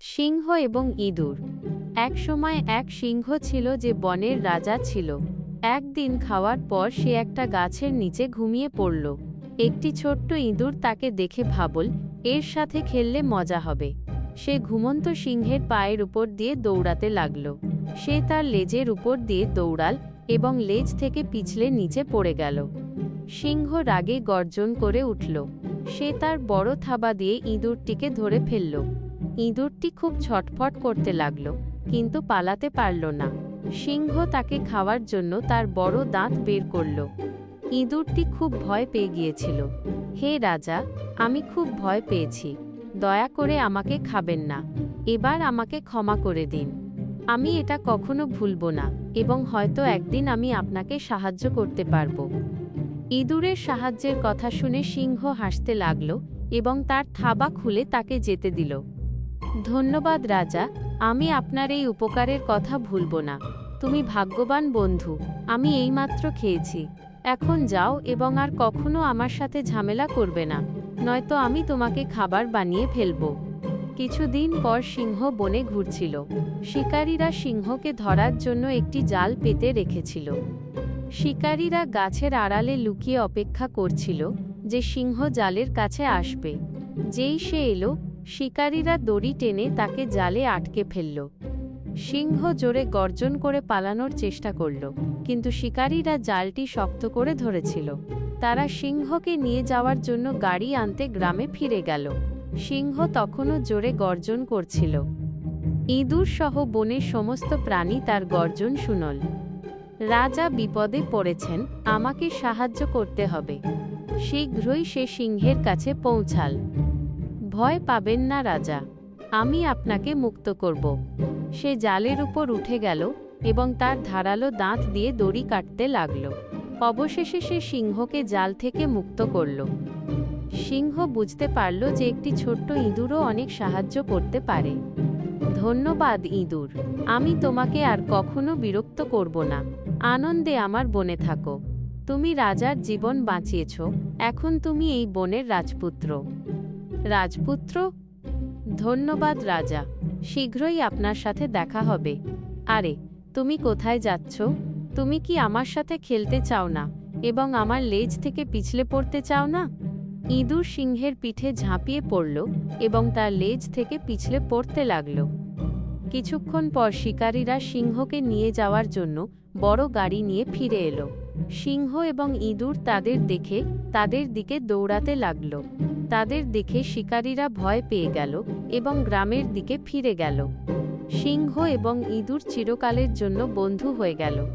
সিংহ এবং ইঁদুর। এক সময় এক সিংহ ছিল যে বনের রাজা ছিল। একদিন খাওয়ার পর সে একটা গাছের নিচে ঘুমিয়ে পড়ল। একটি ছোট্ট ইঁদুর তাকে দেখে ভাবল, এর সাথে খেললে মজা হবে। সে ঘুমন্ত সিংহের পায়ের উপর দিয়ে দৌড়াতে লাগল। সে তার লেজের উপর দিয়ে দৌড়াল এবং লেজ থেকে পিছলে নিচে পড়ে গেল। সিংহ রাগে গর্জন করে উঠল। সে তার বড় থাবা দিয়ে ইঁদুরটিকে ধরে ফেলল। ইঁদুরটি খুব ছটফট করতে লাগল, কিন্তু পালাতে পারল না। সিংহ তাকে খাওয়ার জন্য তার বড় দাঁত বের করল। ইঁদুরটি খুব ভয় পেয়ে গিয়েছিল। হে রাজা, আমি খুব ভয় পেয়েছি। দয়া করে আমাকে খাবেন না। এবার আমাকে ক্ষমা করে দিন। আমি এটা কখনো ভুলব না, এবং হয়তো একদিন আমি আপনাকে সাহায্য করতে পারব ইঁদুরের সাহায্যের কথা শুনে সিংহ হাসতে লাগল এবং তার থাবা খুলে তাকে যেতে দিল। ধন্যবাদ, রাজা। আমি আপনার এই উপকারের কথা ভুলব না। তুমি ভাগ্যবান বন্ধু। আমি এইমাত্র খেয়েছি। এখন যাও এবং আর কখনো আমার সাথে ঝামেলা করবে না। নয়তো আমি তোমাকে খাবার বানিয়ে ফেলব। কিছুদিন পর সিংহ বনে ঘুরছিল। শিকারীরা সিংহকে ধরার জন্য একটি জাল পেতে রেখেছিল। শিকারীরা গাছের আড়ালে লুকিয়ে অপেক্ষা করছিল যে সিংহ জালের কাছে আসবে। যেই সে এলো শিকারীরা দড়ি টেনে তাকে জালে আটকে ফেলল। সিংহ জোরে গর্জন করে পালানোর চেষ্টা করল, কিন্তু শিকারীরা জালটি শক্ত করে ধরেছিল। তারা সিংহকে নিয়ে যাওয়ার জন্য গাড়ি আনতে গ্রামে ফিরে গেল। সিংহ তখনও জোরে গর্জন করছিল। ইঁদুর সহ বনের সমস্ত প্রাণী তার গর্জন শুনল। রাজা বিপদে পড়েছেন, আমাকে সাহায্য করতে হবে। শীঘ্রই সে সিংহের কাছে পৌঁছাল। ভয় পাবেন না, রাজা। আমি আপনাকে মুক্ত করব। সে জালের উপর উঠে গেল এবং তার ধারালো দাঁত দিয়ে দড়ি কাটতে লাগল। অবশেষে সে সিংহকে জাল থেকে মুক্ত করল। সিংহ বুঝতে পারল যে একটি ছোট্ট ইঁদুরও অনেক সাহায্য করতে পারে। ধন্যবাদ, ইঁদুর। আমি তোমাকে আর কখনো বিরক্ত করব না। আনন্দে আমার বনে থাকো। তুমি রাজার জীবন বাঁচিয়েছ। এখন তুমি এই বনের রাজপুত্র। রাজপুত্র, ধন্যবাদ রাজা, শীঘ্রই আপনার সাথে দেখা হবে। আরে, তুমি কোথায় যাচ্ছ? তুমি কি আমার সাথে খেলতে চাও না এবং আমার লেজ থেকে পিছলে পড়তে চাও না? ইঁদুর সিংহের পিঠে ঝাঁপিয়ে পড়ল এবং তার লেজ থেকে পিছলে পড়তে লাগল। কিছুক্ষণ পর শিকারীরা সিংহকে নিয়ে যাওয়ার জন্য বড় গাড়ি নিয়ে ফিরে এলো। সিংহ এবং ইঁদুর তাদের দেখে তাদের দিকে দৌড়াতে লাগল। তাদের দেখে শিকারীরা ভয় পেয়ে গেল এবং গ্রামের দিকে ফিরে গেল। সিংহ এবং ইঁদুর চিরকালের জন্য বন্ধু হয়ে গেল।